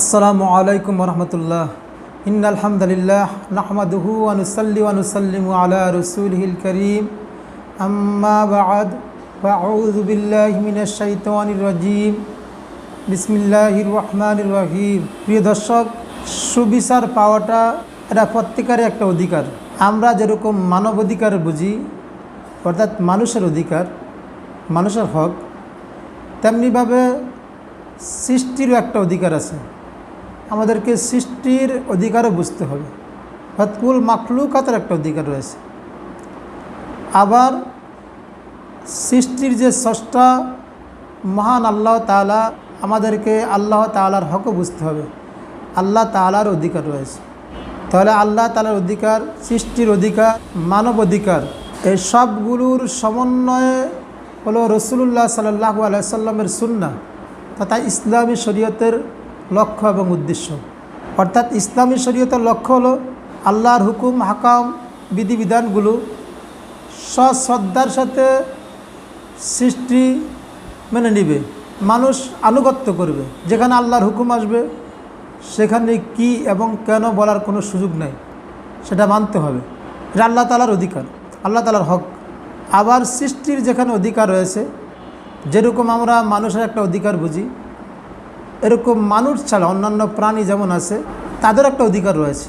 আসসালামু আলাইকুম রহমতুল্লাহ। ইন আলহামদুলিল্লাহ নাহমাদুহু আনুসাল্লি আনুসাল্লিমু আলা রসুলহিল করিম। আম্মা বিসমিল্লাহির রহমানির রহিম। প্রিয় দর্শক, সুবিচার পাওয়াটা এটা প্রত্যেকেরই একটা অধিকার। আমরা যেরকম মানব অধিকার বুঝি, অর্থাৎ মানুষের অধিকার, মানুষের হক, তেমনিভাবে সৃষ্টিরও একটা অধিকার আছে। আমাদেরকে সৃষ্টির অধিকারও বুঝতে হবে। অর্থাৎ কুল মাখলুকাতের একটা অধিকার রয়েছে। আবার সৃষ্টির যে স্রষ্টা মহান আল্লাহ তাআলা, আমাদেরকে আল্লাহ তাআলার হকও বুঝতে হবে। আল্লাহ তাআলার অধিকার রয়েছে। তাহলে আল্লাহ তালার অধিকার, সৃষ্টির অধিকার, মানব অধিকার, এই সবগুলোর সমন্বয়ে হলো রসুল্লাহ সাল্লাহু আলাইসাল্লামের সুন্না তথা ইসলামী শরীয়তের লক্ষ্য এবং উদ্দেশ্য। অর্থাৎ ইসলামী শরীয়তের লক্ষ্য হলো আল্লাহর হুকুম, হাকাম, বিধিবিধানগুলো সশ্রদ্ধার সাথে সৃষ্টি মেনে নিবে, মানুষ আনুগত্য করবে। যেখানে আল্লাহর হুকুম আসবে, সেখানে কি এবং কেন বলার কোনো সুযোগ নেই, সেটা মানতে হবে। এটা আল্লাহ তালার অধিকার, আল্লাহ তালার হক। আবার সৃষ্টির যেখানে অধিকার রয়েছে, যেরকম আমরা মানুষের একটা অধিকার বুঝি এরকম মানুষ ছাড়া অন্যান্য প্রাণী যেমন আছে, তাদের একটা অধিকার রয়েছে।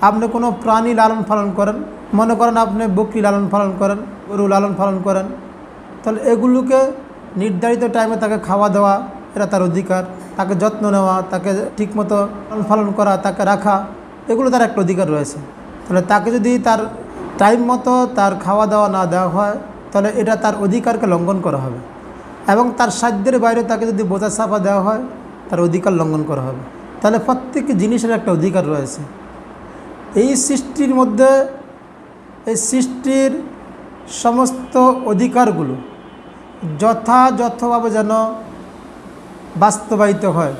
আপনি কোনো প্রাণী লালন পালন করেন, মনে করেন আপনি বকরি লালন পালন করেন, গরু লালন পালন করেন, তাহলে এগুলোকে নির্ধারিত টাইমে তাকে খাওয়া দেওয়া, এটা তার অধিকার। তাকে যত্ন নেওয়া, তাকে ঠিকমতো লালন পালন করা, তাকে রাখা, এগুলো তার একটা অধিকার রয়েছে। তাহলে তাকে যদি তার টাইম মতো তার খাওয়া দাওয়া না দেওয়া হয়, তাহলে এটা তার অধিকারকে লঙ্ঘন করা হবে। এবং তার সাধ্যের বাইরে তাকে যদি বোঝা চাপা দেওয়া হয় তার অধিকার লঙ্ঘন করা হবে। তাহলে প্রত্যেক জিনিসের একটা অধিকার রয়েছে। এই সৃষ্টির মধ্যে, এই সৃষ্টির সমস্ত অধিকারগুলো যথাযথভাবে যেন বাস্তবায়িত হয়।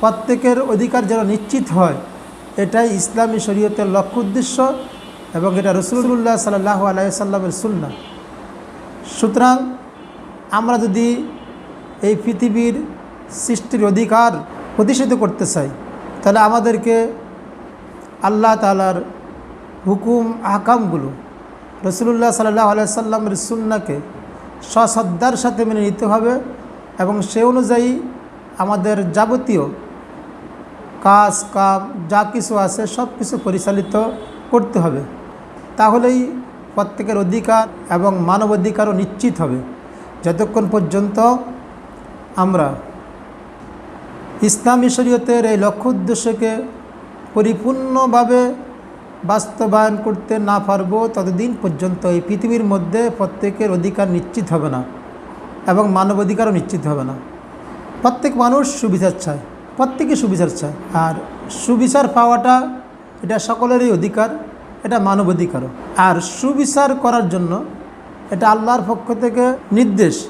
প্রত্যেকের অধিকার যেন নিশ্চিত হয়, এটাই ইসলামী শরীয়তের লক্ষ্য উদ্দেশ্য এবং এটা রসুল্লাহ সাল্লাহ আলাইসাল্লামের সুন্না সুতরাং আমরা যদি এই পৃথিবীর সৃষ্টির অধিকার প্রতিষ্ঠিত করতে চাই, তাহলে আমাদেরকে আল্লাহ তালার হুকুম আকামগুলো রসুল্লাহ সাল্লাহ আলাইসাল্লামের সুন্নাকে সশ্রদ্ধার সাথে মেনে নিতে হবে এবং সে অনুযায়ী আমাদের যাবতীয় কাজ, কাম, যা কিছু আছে সব কিছু পরিচালিত করতে হবে। তাহলেই প্রত্যেকের অধিকার এবং মানব অধিকারও নিশ্চিত হবে। যতক্ষণ পর্যন্ত আমরা ইসলামী শরীয়তের এই লক্ষ্য উদ্দেশ্যকে পরিপূর্ণভাবে বাস্তবায়ন করতে না পারব ততদিন পর্যন্ত এই পৃথিবীর মধ্যে প্রত্যেকের অধিকার নিশ্চিত হবে না এবং মানব অধিকারও নিশ্চিত হবে না। প্রত্যেক মানুষ সুবিচার চায়, প্রত্যেকে সুবিচার চায়। আর সুবিচার পাওয়াটা এটা সকলেরই অধিকার, এটা মানব অধিকারও আর সুবিচার করার জন্য এটা আল্লাহর পক্ষ থেকে নির্দেশ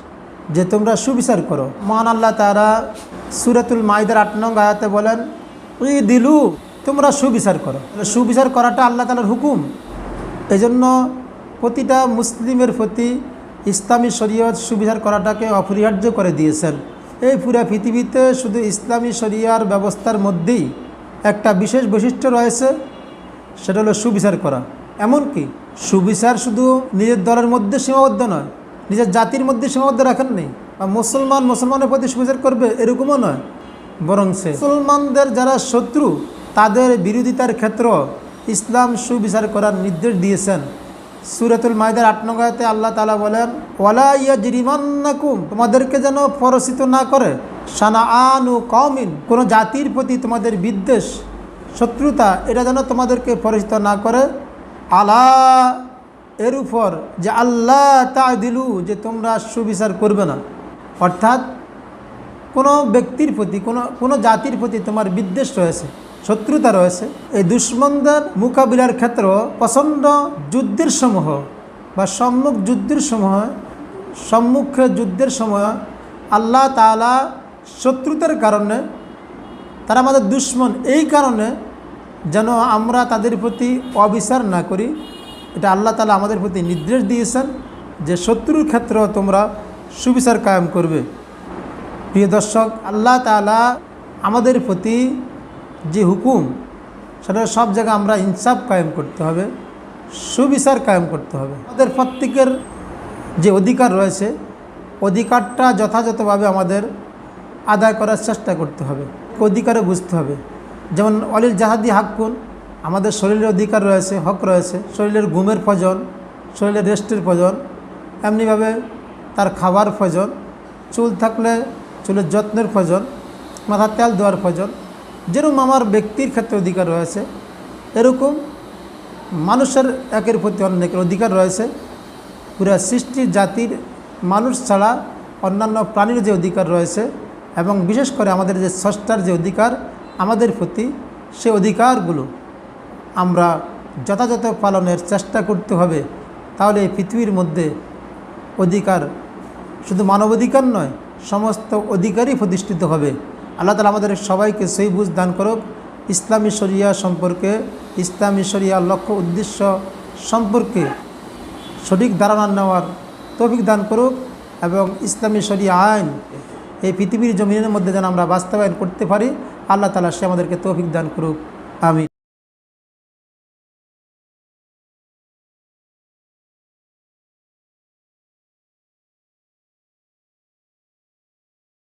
যে তোমরা সুবিচার করো। মহান আল্লাহ তারা সুরাতুল মাইদার আট নং আয়াতে বলেন ওই দিলু তোমরা সুবিচার করো। সুবিচার করাটা আল্লাহ তালার হুকুম। এজন্য প্রতিটা মুসলিমের প্রতি ইসলামী শরীয়ত সুবিচার করাটাকে অপরিহার্য করে দিয়েছেন। এই পুরা পৃথিবীতে শুধু ইসলামী শরিয়ার ব্যবস্থার মধ্যেই একটা বিশেষ বৈশিষ্ট্য রয়েছে, সেটা হলো সুবিচার করা। এমনকি সুবিচার শুধু নিজের দলের মধ্যে সীমাবদ্ধ নয় নিজের জাতির মধ্যে সীমাবদ্ধ রাখেন নেই। বা মুসলমান মুসলমানের প্রতি সুবিচার করবে এরকমও নয়। বরং সে মুসলমানদের যারা শত্রু, তাদের বিরোধিতার ক্ষেত্র ইসলাম সুবিচার করার নির্দেশ দিয়েছেন। সুরাতুল মাইদার আট নগাতে আল্লাহ তালা বলেন, ওয়ালা ইয়া জিরিমান্নাকুম তোমাদেরকে যেন পরশিত না করে সানা আনু কমিন কোনো জাতির প্রতি তোমাদের বিদ্বেষ, শত্রুতা, এটা যেন তোমাদেরকে পরিচিত না করে। আলা এর উপর যে আল্লাহ তা দিলু যে তোমরা সুবিচার করবে না। অর্থাৎ কোনো ব্যক্তির প্রতি, কোনো কোনো জাতির প্রতি তোমার বিদ্বেষ রয়েছে, শত্রুতা রয়েছে, এই দুশ্মনদের মোকাবিলার ক্ষেত্র প্রচণ্ড যুদ্ধের সমূহ বা সম্মুখ যুদ্ধের সময় সম্মুখে যুদ্ধের সময় আল্লাহ তালা শত্রুতার কারণে, তারা আমাদের দুশ্মন এই কারণে যেন আমরা তাদের প্রতি অবিচার না করি। এটা আল্লাহ তালা আমাদের প্রতি নির্দেশ দিয়েছেন যে শত্রুর ক্ষেত্রেও তোমরা সুবিচার কায়েম করবে। প্রিয় দর্শক, আল্লাহ তালা আমাদের প্রতি যে হুকুম, সেটা সব জায়গায় আমরা ইনসাফ কায়েম করতে হবে, সুবিচার কায়েম করতে হবে। আমাদের প্রত্যেকের যে অধিকার রয়েছে, অধিকারটা যথাযথভাবে আমাদের আদায় করার চেষ্টা করতে হবে অধিকারে বুঝতে হবে। যেমন অলিল জাহাদি হাক্কুন আমাদের শরীরের অধিকার রয়েছে, হক রয়েছে, শরীরের ঘুমের প্রয়োজন শরীরের রেস্টের প্রয়োজন এমনিভাবে তার খাবার প্রয়োজন চুল থাকলে চুলের যত্নের প্রয়োজন মাথা তেল দেওয়ার প্রয়োজন যেরকম আমার ব্যক্তির ক্ষেত্রে অধিকার রয়েছে, এরকম মানুষের একের প্রতি অনেকের অধিকার রয়েছে। পুরা সৃষ্টি জাতির মানুষ ছাড়া অন্যান্য প্রাণীর যে অধিকার রয়েছে এবং বিশেষ করে আমাদের যে স্রষ্টার যে অধিকার, আমাদের প্রতি সে অধিকারগুলো আমরা যথাযথ পালনের চেষ্টা করতে হবে, তাহলে এই পৃথিবীর মধ্যে অধিকার শুধু মানবাধিকার নয়, সমস্ত অধিকারই প্রতিষ্ঠিত হবে। আল্লাহ তালা আমাদের সবাইকে সেই বুঝ দান করুক। ইসলামী শরিয়া সম্পর্কে, ইসলামী শরিয়া লক্ষ্য উদ্দেশ্য সম্পর্কে সঠিক ধারণা নেওয়ার তৌফিক দান করুক এবং ইসলামী শরিয়া আইন এই পৃথিবীর জমিনের মধ্যে যেন আমরা বাস্তবায়ন করতে পারি, আল্লাহ তালা সে আমাদেরকে তৌফিক দান করুক। আমি